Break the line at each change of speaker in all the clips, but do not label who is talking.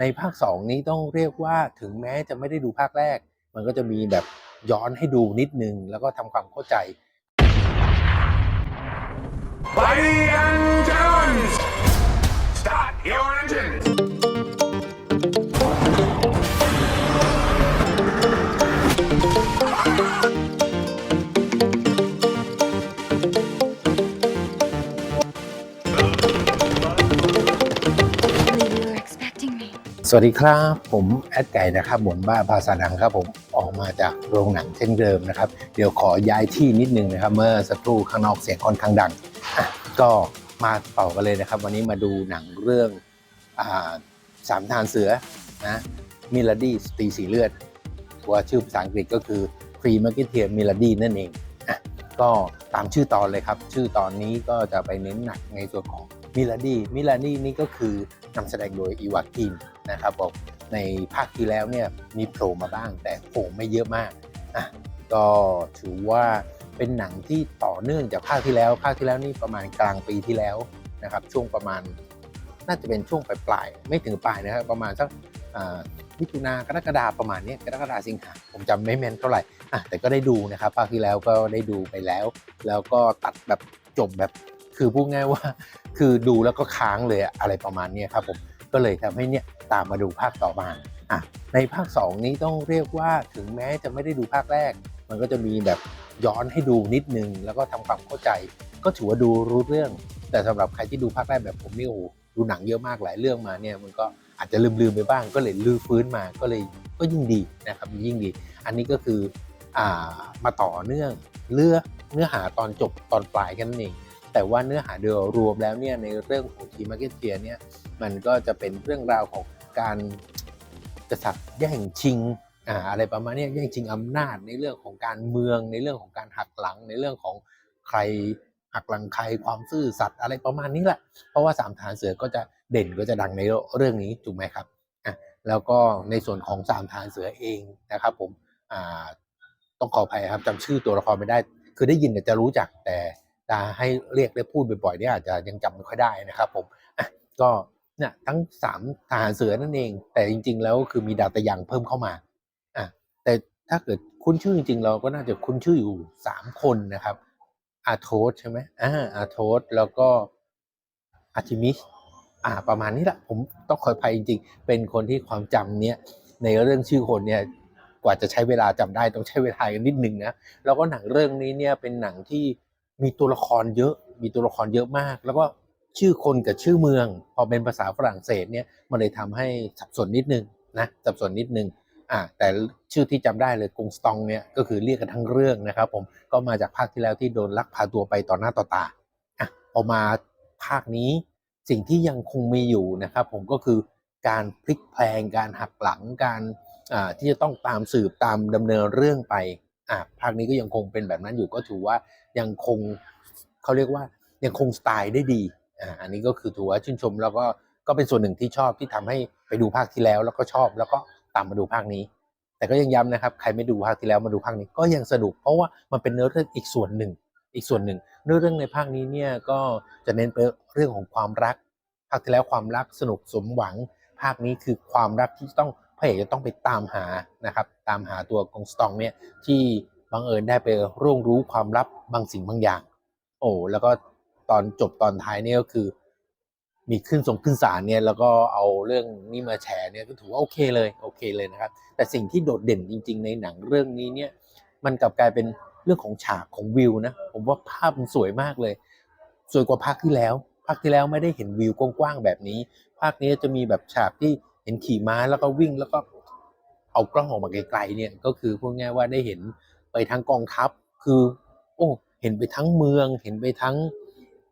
ในภาคสองนี้ต้องเรียกว่าถึงแม้จะไม่ได้ดูภาคแรก มันก็จะมีแบบย้อนให้ดูนิดนึง แล้วก็ทำความเข้าใจ
Ladies and gentlemen, start your engines.
สวัสดีครับ ผมแอดไก่นะครับหมวนบ้าภาษาดังครับผมออกมาจากโรงหนังเช่นเดิมนะครับ เดี๋ยวขอย้ายที่นิดนึงนะครับ เมื่อสักครู่ข้างนอกเสียงค่อนข้างดัง ก็มาต่อกันเลยนะครับ วันนี้มาดูหนังเรื่องอสามทานเสือนะมิลดี้ตีสีเลือดว่าชื่อภาษาอังกฤษก็คือ Free m a r k e t e e r Melody นั่นเองก็ตามชื่อตอนเลยครับ ชื่อตอนนี้ก็จะไปเน้นหนักในส่วนของมิลดี้มิลดี้นี่ก็คือนำแสดงโดยอีวากิน นะครับผมในภาคที่แล้วเนี่ยมีโผล่มาบ้างแต่โผล่ไม่เยอะมากอะก็ถือว่าเป็นหนังที่ต่อเนื่องจากภาคที่แล้ว ภาคที่แล้วนี่ประมาณกลางปีที่แล้วนะครับ ช่วงประมาณน่าจะเป็นช่วงปลายๆไม่ถึงปลายนะครับประมาณสักมิถุนากรกฎาประมาณนี้กรกฎาสิงหาผมจำไม่แม่นเท่าไหร่อะแต่ก็ได้ดูนะครับภาคที่แล้วก็ได้ดูไปแล้ว แล้วก็ตัดแบบจบแบบคือพูดง่ายว่า คือดูแล้วก็ค้างเลยอะไรประมาณนี้ครับผม ก็เลยทำให้เนี่ยตามมาดูภาคต่อมาอะในภาค 2 นี้ต้องเรียกว่าถึงแม้จะไม่ได้ดูภาคแรก มันก็จะมีแบบย้อนให้ดูนิดนึง แล้วก็ทำความเข้าใจ ก็ถือว่าดูรู้เรื่อง แต่สำหรับใครที่ดูภาคแรกแบบผมนี่โอ้ดูหนังเยอะมากหลายเรื่องมาเนี่ยมันก็อาจจะลืมๆไปบ้าง ก็เลยลื้อฟื้นมาก็เลยก็ยิ่งดีนะครับยิ่งดี อันนี้ก็คืออ่ามาต่อเนื่องเลือกเนื้อหาตอนจบตอนปลายแค่นั้นเองแต่ว่าเนื้อหาโดยรวมแล้วเนี่ยในเรื่องของทีมาร์เก็ตเทียเนี่ย มันก็จะเป็นเรื่องราวของการกษัตริย์แย่งชิงอะไรประมาณนี้แย่งชิงอำนาจในเรื่องของการเมืองในเรื่องของการหักหลังในเรื่องของใครหักหลังใครความซื่อสัตย์อะไรประมาณนี้แหละ เพราะว่าสามฐานเสือก็จะเด่นก็จะดังในเรื่องนี้ถูกไหมครับอะแล้วก็ในส่วนของสามฐานเสือเองนะครับ ผมอ่าต้องขออภัยครับจำชื่อตัวละครไม่ได้ คือได้ยินแต่จะรู้จักแต่จะให้เรียกได้พูดบ่อยๆเนี่ยอาจจะยังจำไม่ค่อยได้นะครับ ผมอะก็ เนี่ยทั้งสามทหารเสือนั่นเอง แต่จริง ๆ แล้วคือมีดาวตะยังเพิ่มเข้ามาอะแต่ถ้าเกิดคุ้นชื่อจริง ๆ เราก็น่าจะคุ้นชื่ออยู่สามคนนะครับอาโทสใช่ไหมอ่าอาโทสแล้วก็อาร์ติมิสอ่าประมาณนี้แหละผมต้องขออภัยจริง ๆ เป็นคนที่ความจำเนี่ยในเรื่องชื่อคนเนี่ยกว่าจะใช้เวลาจำได้ต้องใช้เวลากันนิดหนึ่งนะแล้วก็หนังเรื่องนี้เนี่ยเป็นหนังที่มีตัวละครเยอะ มีตัวละครเยอะมาก แล้วก็ ชื่อคนกับชื่อเมือง พอเป็นภาษาฝรั่งเศสเนี่ยมันเลยทำให้สับสนนิดนึงนะสับสนนิดนึงอ่าแต่ชื่อที่จำได้เลยกงสตองเนี่ยก็คือเรียกกันทั้งเรื่องนะครับผมก็มาจากภาคที่แล้วที่โดนลักพาตัวไปต่อหน้าต่อตาอะพอมาภาคนี้สิ่งที่ยังคงมีอยู่นะครับผมก็คือการพลิกแพลงการหักหลังการอ่าที่จะต้องตามสืบตามดำเนินเรื่องไปอะภาคนี้ก็ยังคงเป็นแบบนั้นอยู่ก็ถือว่ายังคงเขาเรียกว่ายังคงสไตล์ได้ดี อ่าอันนี้ก็คือถือว่าชื่นชมแล้วก็ก็เป็นส่วนหนึ่งที่ชอบที่ทำให้ไปดูภาคที่แล้วแล้วก็ชอบแล้วก็ตามมาดูภาคนี้ แต่ก็ยังย้ำนะครับ ใครไม่ดูภาคที่แล้วมาดูภาคนี้ก็ยังสนุก เพราะว่ามันเป็นเนื้อเรื่องอีกส่วนหนึ่ง อีกส่วนหนึ่ง เนื้อเรื่องในภาคนี้เนี่ยก็จะเน้นไปเรื่องของความรัก ภาคที่แล้วความรักสนุกสมหวัง ภาคนี้คือความรักที่ต้องพระเอกจะต้องไปตามหานะครับ ตามหาตัวกงสตองเนี่ยที่บังเอิญได้ไปร่วงรู้ความลับบางสิ่งบางอย่าง โอ้แล้วก็ ตอนจบตอนท้ายเนี่ยก็คือ มีขึ้นส่งขึ้นศาลเนี่ยแล้วก็เอาเรื่องนี้มาแชร์เนี่ยก็ถือว่าโอเคเลยโอเคเลยนะครับ แต่สิ่งที่โดดเด่นจริง ๆ ในหนังเรื่องนี้เนี่ยมันกลับกลายเป็นเรื่องของฉากของวิวนะผมว่าภาพมันสวยมากเลย สวยกว่าภาคที่แล้ว ภาคที่แล้วไม่ได้เห็นวิวกว้างๆแบบนี้ ภาคนี้จะมีแบบฉากที่เห็นขี่ม้าแล้วก็วิ่งแล้วก็เอากล้องออกมาไกลๆเนี่ยก็คือพูดง่ายว่าได้เห็นไปทั้งกองทัพคือ โอ้เห็นไปทั้งเมือง เห็นไปทั้ง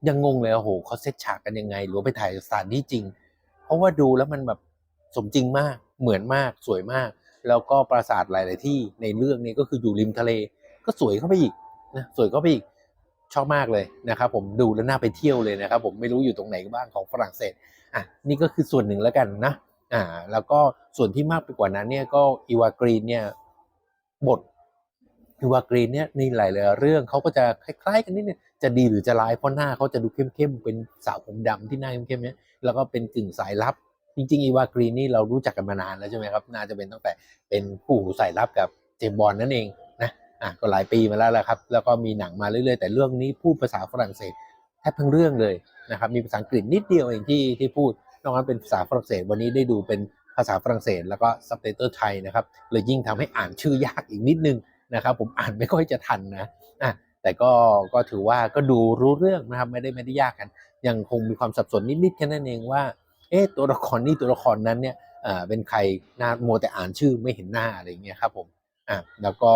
ยังงงเลยโอ้โหเขาเซตฉากกันยังไง หรือว่าไปถ่ายสถานที่จริง เพราะว่าดูแล้วมันแบบสมจริงมากเหมือนมากสวยมาก แล้วก็ปราสาทหลาย ๆ ที่ในเรื่องนี้ก็คืออยู่ริมทะเล ก็สวยเข้าไปอีกนะสวยเข้าไปอีกชอบมากเลยนะครับผมดูแล้วน่าไปเที่ยวเลยนะครับผมไม่รู้อยู่ตรงไหนบ้างของฝรั่งเศสอะนี่ก็คือส่วนหนึ่งแล้วกันนะอ่าแล้วก็ส่วนที่มากไปกว่านั้นเนี่ยก็อีวากรีนเนี่ยบทือว่ากรีนเนี่ยในหลายๆเรื่องเขาก็จะคล้ายๆ กันนิดนึงจะดีหรือจะร้ายเพราะหน้าเขาจะดูเข้มๆเป็นสาวผมดำที่หน้าเข้มๆเนี่ยแล้วก็เป็นกึ่งสายลับ จริงๆอีวากรีนนี่เรารู้จักกันมานานแล้วใช่ไหมครับน่าจะเป็นตั้งแต่เป็นผู้หูสายลับกับเจมบอลนั่นเองนะอะก็หลายปีมาแล้วแหละครับ แล้วก็มีหนังมาเรื่อยๆ แต่เรื่องนี้พูดภาษาฝรั่งเศสแทบทั้งเรื่องเลยนะครับมีภาษาอังกฤษนิดเดียวเองที่ที่พูดนอกนั้นเป็นภาษาฝรั่งเศสวันนี้ได้ดูเป็นภาษาฝรั่งเศสแล้วก็ซับไตเติลไทยนะครับเลยยิ่งทำให้อ่านชื่อยากอีกนิดนึง นะครับผมอ่านไม่ค่อยจะทันนะอะแต่ก็ก็ถือว่าก็ดูรู้เรื่องนะครับไม่ได้ไม่ได้ยากกัน ยังคงมีความสับสนนิดๆแค่นั้นเองว่าเอ๊ะตัวละครนี้ตัวละครนั้นเนี่ยอ่าเป็นใครหน้ามัวแต่อ่านชื่อไม่เห็นหน้าอะไรเงี้ยครับผมอะแล้วก็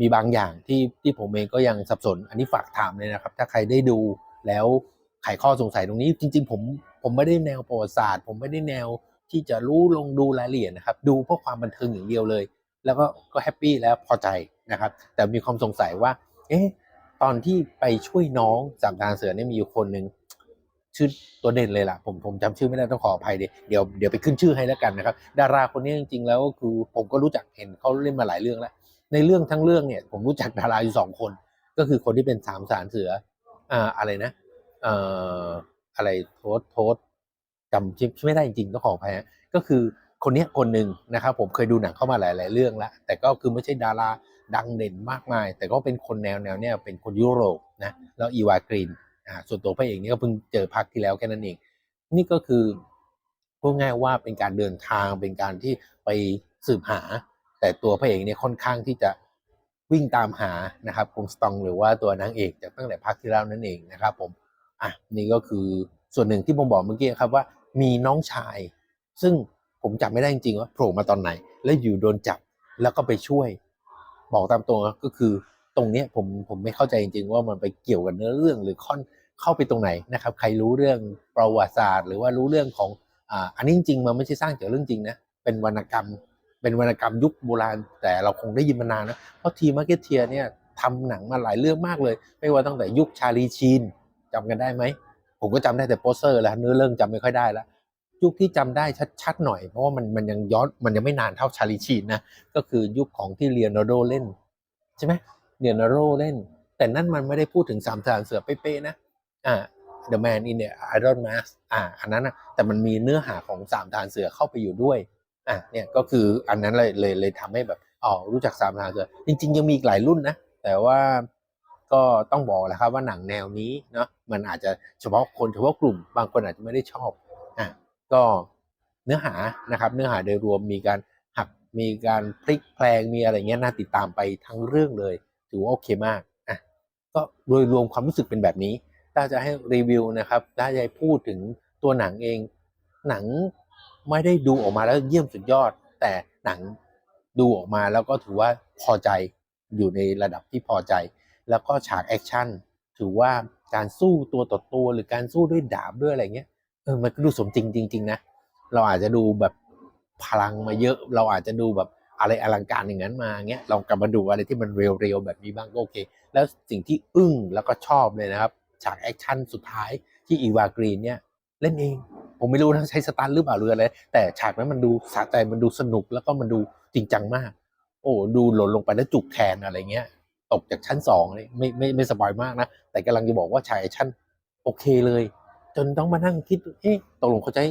มีบางอย่างที่ที่ผมเองก็ยังสับสน อันนี้ฝากถามเลยนะครับ ถ้าใครได้ดูแล้วไขข้อสงสัยตรงนี้ จริง ๆ ผมผมไม่ได้แนวประวัติศาสตร์ ผมไม่ได้แนวที่จะรู้ลงดูรายละเอียดนะครับ ดูเพื่อความบันเทิงอย่างเดียวเลย แล้วก็ก็แฮปปี้แล้วพอใจนะครับ แต่มีความสงสัยว่า เอ๊ะตอนที่ไปช่วยน้องจากการเสือเนี่ยมีอยู่คนหนึ่งชื่อตัวเด่นเลยล่ะ ผมผมจำชื่อไม่ได้ต้องขออภัยเดี๋ยวเดี๋ยวไปขึ้นชื่อให้แล้วกันนะครับ ดาราคนนี้จริงๆแล้วก็คือผมก็รู้จักเห็นเขาเล่นมาหลายเรื่องแล้วในเรื่องทั้งเรื่องเนี่ย ผมรู้จักดาราอยู่สองคน ก็คือคนที่เป็นสามสารเสืออ่าอะไรนะเอ่ออะไรโทษโทษจำชื่อไม่ได้จริงๆต้องขออภัยฮะก็คือ คนนี้คนหนึ่งนะครับผมเคยดูหนังเข้ามาหลาย ๆ เรื่องแล้วแต่ก็คือไม่ใช่ดาราดังเด่นมากมาย แต่ก็เป็นคนแนวแนวเนี้ยเป็นคนยุโรปนะแล้วอีวากรีนอ่าส่วนตัวพระเอกนี่ก็เพิ่งเจอพักที่แล้วแค่นั้นเอง นี่ก็คือพูดง่ายว่าเป็นการเดินทางเป็นการที่ไปสืบหา แต่ตัวพระเอกเนี่ยค่อนข้างที่จะวิ่งตามหานะครับคงสตองหรือว่าตัวนางเอกจากตั้งแต่พักที่แล้วนั่นเองนะครับผมอะนี่ก็คือส่วนหนึ่งที่ผมบอกเมื่อกี้ครับว่ามีน้องชาย ซึ่ง ผมจำไม่ได้จริงๆว่าโผล่มาตอนไหน แล้วอยู่โดนจับแล้วก็ไปช่วย บอกตามตรงก็คือตรงเนี้ยผมผมไม่เข้าใจจริงๆ ว่ามันไปเกี่ยวกับเนื้อเรื่องหรือค่อนเข้าไปตรงไหนนะครับ ใครรู้เรื่องประวัติศาสตร์ หรือว่ารู้เรื่องของอ่าอันนี้จริงๆมันไม่ใช่สร้างจากเรื่องจริงนะเป็นวรรณกรรม เป็นวรรณกรรมยุคโบราณ แต่เราคงได้ยินมานานนะเพราะทีมาร์เก็ตเทียเนี่ยทำหนังมาหลายเรื่องมากเลย ไม่ว่าตั้งแต่ยุคชาลีชีนจำกันได้ไหมผมก็จำได้แต่โปสเตอร์แล้วเนื้อเรื่องจำไม่ค่อยได้แล้ว ยุคที่จำได้ชัดๆหน่อย เพราะว่ามันมันยังย้อนมันยังไม่นานเท่าชาลีชีนนะ ก็คือยุคของที่เลียนาโดเล่น ใช่ไหมเลียนาร์โดเล่น แต่นั่นมันไม่ได้พูดถึงสามทหารเสือเป๊ะๆนะอ่า The Man in the Iron Mask อ่า อันนั้นนะแต่มันมีเนื้อหาของสามทหารเสือเข้าไปอยู่ด้วยอะเนี่ยก็คืออันนั้นเลยเลยเลยทำให้แบบอ๋อรู้จักสามทหารเสือ จริง ๆ ยังมีอีกหลายรุ่นนะ แต่ว่าก็ต้องบอกแหละครับว่าหนังแนวนี้เนาะมันอาจจะเฉพาะคนเฉพาะกลุ่มบางคนอาจจะไม่ได้ชอบ ก็เนื้อหานะครับ เนื้อหาโดยรวมมีการหักมีการพลิกแพลงมีอะไรเงี้ยน่าติดตามไปทั้งเรื่องเลย ถือว่าโอเคมากอะก็โดยรวมความรู้สึกเป็นแบบนี้ ถ้าจะให้รีวิวนะครับถ้าจะพูดถึงตัวหนังเอง หนังไม่ได้ดูออกมาแล้วเยี่ยมสุดยอด แต่หนังดูออกมาแล้วก็ถือว่าพอใจอยู่ในระดับที่พอใจ แล้วก็ฉากแอคชั่นถือว่าการสู้ตัวต่อตัวหรือการสู้ด้วยดาบด้วยอะไรเงี้ย เออมันก็ดูสมจริงจริง ๆ นะ เราอาจจะดูแบบพลังมาเยอะ เราอาจจะดูแบบอะไรอลังการอย่างนั้นมาเงี้ยลองกลับมาดูอะไรที่มันเรียวๆแบบนี้บ้างก็โอเค แล้วสิ่งที่อึ้งแล้วก็ชอบเลยนะครับฉากแอคชั่นสุดท้ายที่อีวากรีนเนี่ยเล่นเอง ผมไม่รู้นะใช้สตันหรือเปล่าหรืออะไร แต่ฉากนั้นมันดูสะใจมันดูสนุกแล้วก็มันดูจริงจังมาก โอ้ดูหล่นลงไปแล้วจุกแขนอะไรเงี้ย ตกจากชั้นสองเลยไม่ไม่ไม่สบายมากนะ แต่กำลังจะบอกว่าฉากแอคชั่นโอเคเลย จนต้องมานั่งคิดเอ๊ะตกลงเขาใช้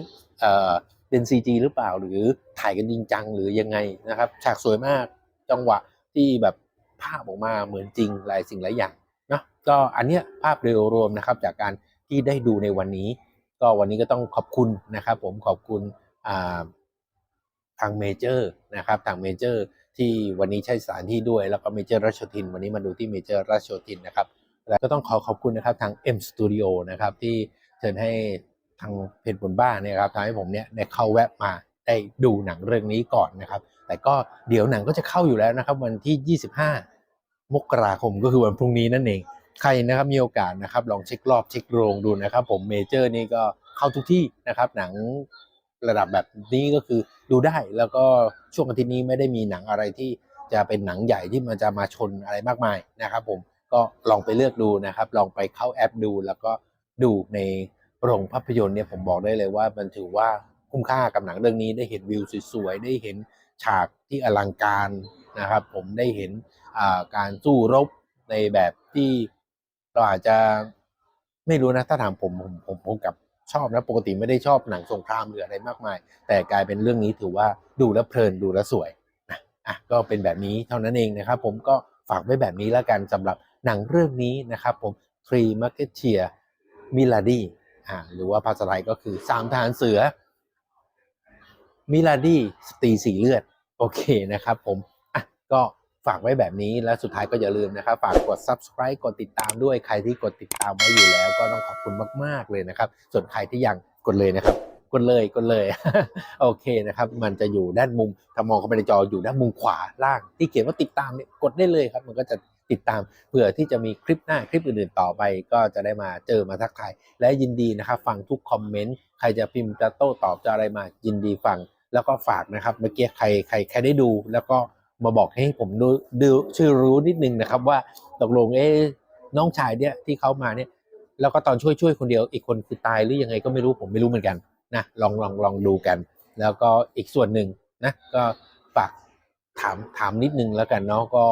เป็นซีจีหรือเปล่าหรือถ่ายกันจริงจังหรือยังไงนะครับ ฉากสวยมากจังหวะที่แบบภาพออกมาเหมือนจริงหลายสิ่งหลายอย่างเนาะก็อันเนี้ยภาพโดยรวมนะครับจากการที่ได้ดูในวันนี้ ก็วันนี้ก็ต้องขอบคุณนะครับ ผมขอบคุณทางเมเจอร์นะครับทางเมเจอร์ที่วันนี้ใช้สถานที่ด้วย แล้วก็เมเจอร์ราชโยธิน วันนี้มาดูที่เมเจอร์ราชโยธินนะครับแล้วก็ต้องขอขอบคุณนะครับทาง M Studio นะครับที่ เชิญให้ทางเพจบนบ้านเนี่ยครับทำให้ผมเนี่ยได้เข้าแวะมาได้ดูหนังเรื่องนี้ก่อนนะครับ แต่ก็เดี๋ยวหนังก็จะเข้าอยู่แล้วนะครับ วันที่ 25 มกราคมก็คือวันพรุ่งนี้นั่นเอง ใครนะครับมีโอกาสนะครับลองเช็ครอบเช็คโรงดูนะครับ ผมเมเจอร์นี่ก็เข้าทุกที่นะครับ หนังระดับแบบนี้ก็คือดูได้แล้วก็ช่วงอาทิตย์นี้ไม่ได้มีหนังอะไรที่จะเป็นหนังใหญ่ที่มันจะมาชนอะไรมากมายนะครับ ผมก็ลองไปเลือกดูนะครับ ลองไปเข้าแอปดูแล้วก็ ดูในโรงภาพยนตร์เนี่ยผมบอกได้เลยว่ามันถือว่าคุ้มค่ากับหนังเรื่องนี้ได้เห็นวิวสวยๆได้เห็นฉากที่อลังการนะครับ ผมได้เห็นการสู้รบในแบบที่เราอาจจะไม่รู้นะถ้าถามผมผมผมผมกับชอบนะปกติไม่ได้ชอบหนังสงครามหรืออะไรมากมาย แต่กลายเป็นเรื่องนี้ถือว่าดูแล้วเพลินดูแล้วสวยนะอะก็เป็นแบบนี้เท่านั้นเองนะครับ ผมก็ฝากไว้แบบนี้แล้วกันสำหรับหนังเรื่องนี้นะครับ ผม Three Musketeer Milady อ่าหรือว่าภาษาไทยก็คือสามทหารเสือ มิลาดีสตรีสีเลือด โอเคนะครับผมอะก็ฝากไว้แบบนี้แล้วสุดท้ายก็อย่าลืมนะครับ ฝากกด subscribe กดติดตามด้วยใครที่กดติดตามไว้อยู่แล้ว ก็ต้องขอบคุณมาก ๆ เลยนะครับ ส่วนใครที่ยังกดเลยนะครับ กดเลยกดเลย โอเคนะครับ มันจะอยู่ด้านมุมถ้ามองเข้าไปในจออยู่ด้านมุมขวาล่างที่เขียนว่าติดตามเนี่ยกดได้เลยครับ มันก็จะ ติดตามเผื่อที่จะมีคลิปหน้าคลิปอื่นๆต่อไป ก็จะได้มาเจอมาทักทายและยินดีนะครับฟังทุกคอมเมนต์ใครจะพิมพ์จะโต้ตอบจะอะไรมายินดีฟัง แล้วก็ฝากนะครับเมื่อกี้ใครใครใครได้ดู แล้วก็มาบอกให้ผมดูดูชื่อรู้นิดนึงนะครับว่าตกลงเอ๊น้องชายเนี่ยที่เขามาเนี่ยแล้วก็ตอนช่วยช่วยคนเดียวอีกคนคือตายหรือยังไงก็ไม่รู้ผมไม่รู้เหมือนกันนะลองลองลองดูกัน แล้วก็อีกส่วนหนึ่งนะก็ฝากถามถามนิดนึงแล้วกันเนาะก็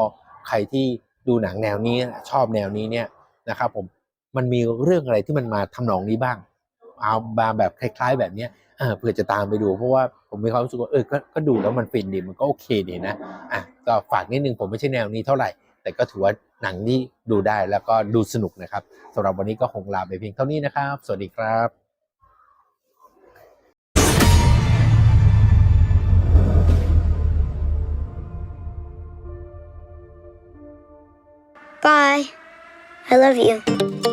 ใครที่ ดูหนังแนวนี้ชอบแนวนี้เนี่ยนะครับผมมันมีเรื่องอะไรที่มันมาทำนองนี้บ้าง เอามาแบบคล้าย ๆ แบบเนี้ยเพื่อจะตามไปดู เพราะว่าผมมีความรู้สึกว่าเออก็ก็ดูแล้วมันฟินดีมันก็โอเคดีนะอะก็ฝากนิดนึงผมไม่ใช่แนวนี้เท่าไหร่ แต่ก็ถือว่าหนังที่ดูได้แล้วก็ดูสนุกนะครับสำหรับวันนี้ก็คงลาไปเพียงเท่านี้นะครับ สวัสดีครับ
Bye. I love you.